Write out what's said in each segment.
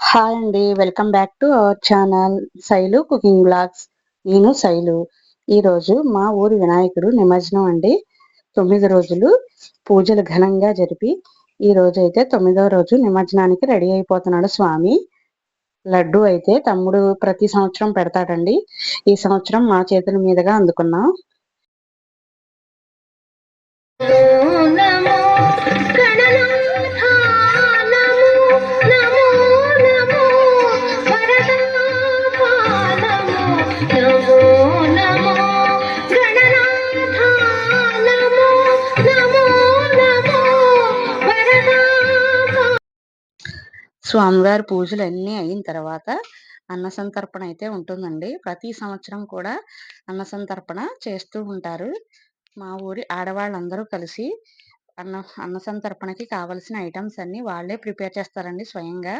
Hi అండి welcome back to our channel Shailu cooking blogs నేను శైలు ఈరోజు మా ఊరి వినాయకుడు నిమజ్జనం అండి. తొమ్మిది రోజులు పూజలు ఘనంగా జరిపి ఈ రోజు అయితే తొమ్మిదో రోజు నిమజ్జనానికి రెడీ అయిపోతున్నాడు స్వామి. లడ్డు అయితే తమ్ముడు ప్రతి సంవత్సరం పెడతాడండి. ఈ సంవత్సరం మా చేతుల మీదుగా అందుకున్నాం. స్వామివారి పూజలు అన్నీ అయిన తర్వాత అన్న సంతర్పణ అయితే ఉంటుందండి. ప్రతి సంవత్సరం కూడా అన్న సంతర్పణ చేస్తూ ఉంటారు. మా ఊరి ఆడవాళ్ళందరూ కలిసి అన్న అన్న సంతర్పణకి కావలసిన ఐటమ్స్ అన్నీ వాళ్ళే ప్రిపేర్ చేస్తారండి స్వయంగా.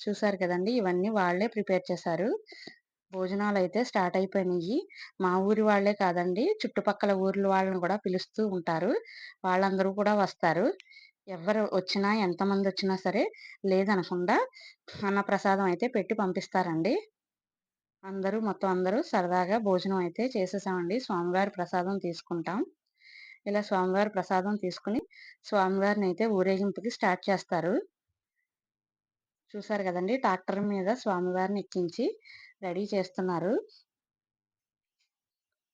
చూసారు కదండి ఇవన్నీ వాళ్ళే ప్రిపేర్ చేశారు. భోజనాలు అయితే స్టార్ట్ అయిపోయినాయి. మా ఊరి వాళ్ళే కాదండి చుట్టుపక్కల ఊర్ల వాళ్ళని కూడా పిలుస్తూ ఉంటారు. వాళ్ళందరూ కూడా వస్తారు. ఎవరు వచ్చినా ఎంతమంది వచ్చినా సరే లేదనకుండా అన్నప్రసాదం అయితే పెట్టి పంపిస్తారండి. అందరూ మొత్తం అందరూ సరదాగా భోజనం అయితే చేసేసామండి. స్వామివారి ప్రసాదం తీసుకుంటాం. ఇలా స్వామివారి ప్రసాదం తీసుకుని స్వామివారిని అయితే ఊరేగింపుకి స్టార్ట్ చేస్తారు. చూసారు కదండి ట్రాక్టర్ మీద స్వామివారిని ఎక్కించి రెడీ చేస్తున్నారు.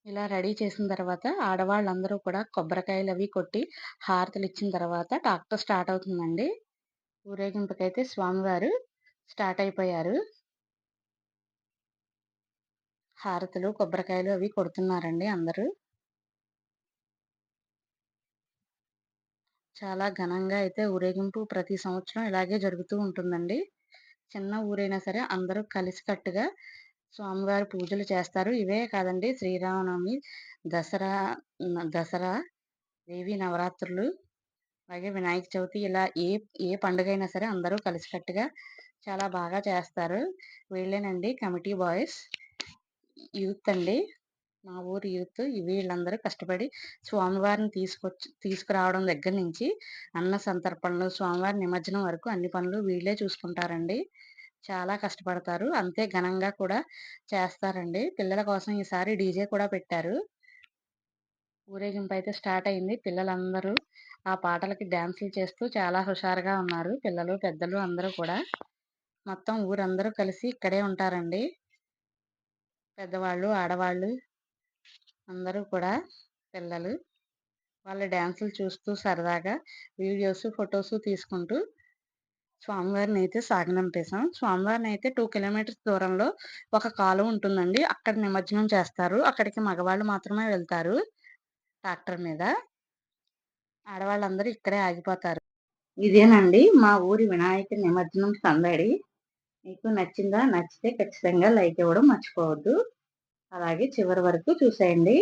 ఇలా రెడీ చేసిన తర్వాత ఆడవాళ్ళందరూ కూడా కొబ్బరికాయలు అవి కొట్టి హారతలు ఇచ్చిన తర్వాత ట్రాక్టర్ స్టార్ట్ అవుతుందండి. ఊరేగింపుకైతే స్వామివారు స్టార్ట్ అయిపోయారు. హారతులు కొబ్బరికాయలు అవి కొడుతున్నారండి అందరూ. చాలా ఘనంగా అయితే ఊరేగింపు ప్రతి సంవత్సరం ఇలాగే జరుగుతూ ఉంటుందండి. చిన్న ఊరైనా సరే అందరూ కలిసికట్టుగా స్వామివారి పూజలు చేస్తారు. ఇవే కాదండి. శ్రీరామనవమి దసరా దసరా దేవి నవరాత్రులు అలాగే వినాయక చవితి ఇలా ఏ ఏ పండుగ అయినా సరే అందరూ కలిసికట్టుగా చాలా బాగా చేస్తారు. వీళ్ళేనండి కమిటీ బాయ్స్. యూత్ అండి. మా ఊరు యూత్ వీళ్ళందరూ కష్టపడి స్వామివారిని తీసుకొచ్చి తీసుకురావడం దగ్గర నుంచి అన్న సంతర్పణలు స్వామివారి నిమజ్జనం వరకు అన్ని పనులు వీళ్ళే చూసుకుంటారండి. చాలా కష్టపడతారు. అంతే ఘనంగా కూడా చేస్తారండి. పిల్లల కోసం ఈసారి డీజే కూడా పెట్టారు. ఊరేగింపు అయితే స్టార్ట్ అయింది. పిల్లలందరూ ఆ పాటలకి డ్యాన్సులు చేస్తూ చాలా హుషారుగా ఉన్నారు. పిల్లలు పెద్దలు అందరూ కూడా. మొత్తం ఊరందరూ కలిసి ఇక్కడే ఉంటారండి. పెద్దవాళ్ళు ఆడవాళ్ళు అందరూ కూడా పిల్లలు వాళ్ళ డ్యాన్సులు చూస్తూ సరదాగా వీడియోస్ ఫొటోస్ తీసుకుంటూ స్వామివారిని అయితే సాగనంపేశాం స్వామివారిని అయితే టూ కిలోమీటర్స్ దూరంలో ఒక కాలువ ఉంటుందండి. అక్కడ నిమజ్జనం చేస్తారు. అక్కడికి మగవాళ్ళు మాత్రమే వెళ్తారు ట్రాక్టర్ మీద. ఆడవాళ్ళందరూ ఇక్కడే ఆగిపోతారు. ఇదేనండి మా ఊరి వినాయక నిమజ్జనం సందడి. మీకు నచ్చిందా నచ్చితే ఖచ్చితంగా లైక్ ఇవ్వడం మర్చిపోవద్దు. అలాగే చివరి వరకు చూసేయండి.